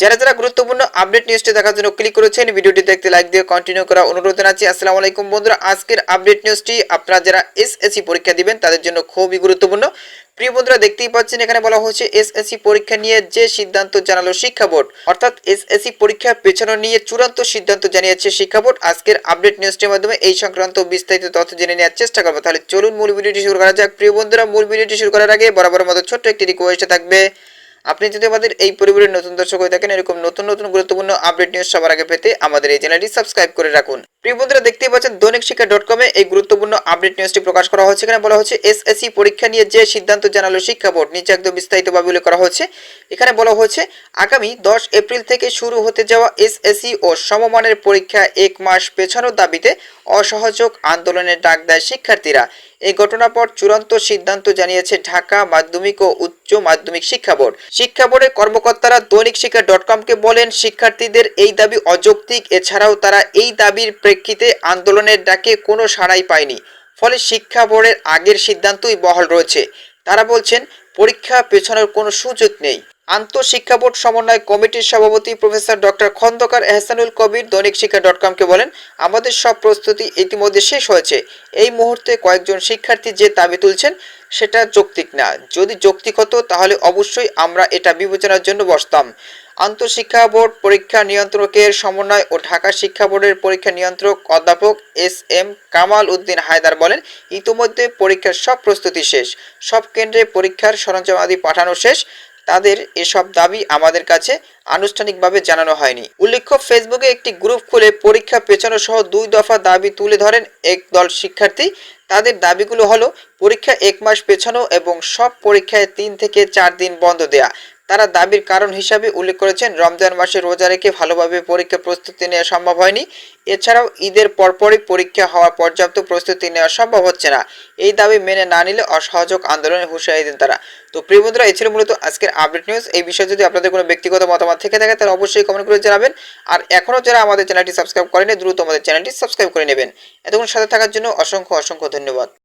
যারা যারা গুরুত্বপূর্ণ আপডেট নিউজটি দেখার জন্য ক্লিক করেছেন ভিডিওটি দেখতে লাইক দিয়ে কন্টিনিউ করা অনুরোধ জানাচ্ছি। আসসালামু আলাইকুম বন্ধুরা, আজকের আপডেট নিউজটি আপনারা যারা এসএসসি পরীক্ষা দিবেন, তাদের জন্য খুবই গুরুত্বপূর্ণ। প্রিয় বন্ধুরা, দেখতেই পাচ্ছেন, এখানে বলা হচ্ছে এসএসসি পরীক্ষা নিয়ে যে সিদ্ধান্ত জানালো শিক্ষা বোর্ড, অর্থাৎ এসএসসি পরীক্ষা পেছানো নিয়ে চূড়ান্ত সিদ্ধান্ত জানিয়েছে শিক্ষা বোর্ড। আজকের আপডেট নিউজটির মাধ্যমে এই সংক্রান্ত বিস্তারিত তথ্য জেনে নেওয়ার চেষ্টা করব। তাহলে চলুন মূল ভিডিওটি শুরু করা যাক। প্রিয় বন্ধুরা, মূল ভিডিওটি শুরু করার আগে বরাবর মতো ছোট্ট একটি রিকোয়েস্ট থাকবে। আপনি যদি আমাদের এই পরিবারের নতুন দর্শক হয়ে থাকেন, এরকম নতুন নতুন গুরুত্বপূর্ণ আপডেট নিউজ সবার আগে পেতে আমাদের এই চ্যানেলটি সাবস্ক্রাইব করে রাখুন। প্রিয় বন্ধুরা, দেখতেই পাচ্ছেন দৈনিক শিক্ষা ডট কমে এই গুরুত্বপূর্ণ আপডেট নিউজটি প্রকাশ করা হচ্ছে। এখানে বলা হচ্ছে এসএসসি পরীক্ষা নিয়ে যে সিদ্ধান্ত জানালো শিক্ষা বোর্ড নিচে একদম বিস্তারিতভাবে উল্লেখ করা হচ্ছে। এখানে বলা হচ্ছে, আগামী দশ এপ্রিল থেকে শুরু হতে যাওয়া এসএসসি ও সমমানের পরীক্ষা এক মাস পেছানোর দাবিতে অসহযোগ আন্দোলনের ডাক দেয় শিক্ষার্থীরা। এই ঘটনার পর চূড়ান্ত সিদ্ধান্ত জানিয়েছে ঢাকা মাধ্যমিক ও উচ্চ মাধ্যমিক শিক্ষা বোর্ড। শিক্ষা বোর্ডের কর্মকর্তারা দৈনিক শিক্ষা ডট কমকে বলেন, শিক্ষার্থীদের এই দাবি অযৌক্তিক। এছাড়াও তারা এই দাবির প্রেক্ষিতে আন্দোলনের ডাকে কোনো সাড়াই পায়নি। ফলে শিক্ষা বোর্ডের আগের সিদ্ধান্তই বহাল রয়েছে। তারা বলছেন, পরীক্ষা পেছানোর কোনো সুযোগ নেই। আন্তঃশিক্ষা বোর্ড সমন্বয় কমিটির সভাপতি professor doctor Khandaker Ehsanul Kabir Dainik Shiksha dot কমকে বলেন, আমাদের সব প্রস্তুতি ইতিমধ্যে শেষ হয়েছে। এই মুহূর্তে কয়েকজন শিক্ষার্থী যে দাবি তুলছেন, সেটা যৌক্তিক না। যদি যৌক্তিক হতো, তাহলে অবশ্যই আমরা এটা বিবেচনার জন্য বসতাম। আন্তঃশিক্ষা বোর্ড পরীক্ষা নিয়ন্ত্রকের সমন্বয় ও ঢাকা শিক্ষা বোর্ডের পরীক্ষা নিয়ন্ত্রক অধ্যাপক এস এম কামাল উদ্দিন হায়দার বলেন, ইতিমধ্যে পরীক্ষার সব প্রস্তুতি শেষ। সব কেন্দ্রে পরীক্ষার সরঞ্জামাদি পাঠানো শেষ। তাদের এসব দাবি আমাদের কাছে আনুষ্ঠানিকভাবে জানানো হয়নি। উল্লেখ্য, ফেসবুকে একটি গ্রুপ খুলে পরীক্ষা পেছানো সহ দুই দফা দাবি তুলে ধরেন এক দল শিক্ষার্থী। তাদের দাবিগুলো হলো, পরীক্ষা এক মাস পেছানো এবং সব পরীক্ষায় তিন থেকে চার দিন বন্ধ দেয়া। তারা দাবির কারণ হিসাবে উল্লেখ করেছেন, রমজান মাসে রোজা রেখে ভালোভাবে পরীক্ষা প্রস্তুতি নেওয়া সম্ভব হয়নি। এছাড়াও ঈদের পরপরই পরীক্ষা হওয়া পর্যাপ্ত প্রস্তুতি নেওয়া সম্ভব হচ্ছে না। এই দাবি মেনে না নিলে অসহযোগ আন্দোলনে হুঁশিয়ারি দেন তারা। তো প্রিয় বন্ধুরা, এই ছিল মূলত আজকের আপডেট নিউজ এই বিষয়ে যদি আপনাদের কোনো ব্যক্তিগত মতামত থেকে থাকে, তাহলে অবশ্যই কমেন্ট করে জানাবেন। আর এখনও যারা আমাদের চ্যানেলটি সাবস্ক্রাইব করেনি দ্রুত আমাদের চ্যানেলটি সাবস্ক্রাইব করে নেবেন। এতক্ষণ সাথে থাকার জন্য অসংখ্য অসংখ্য ধন্যবাদ।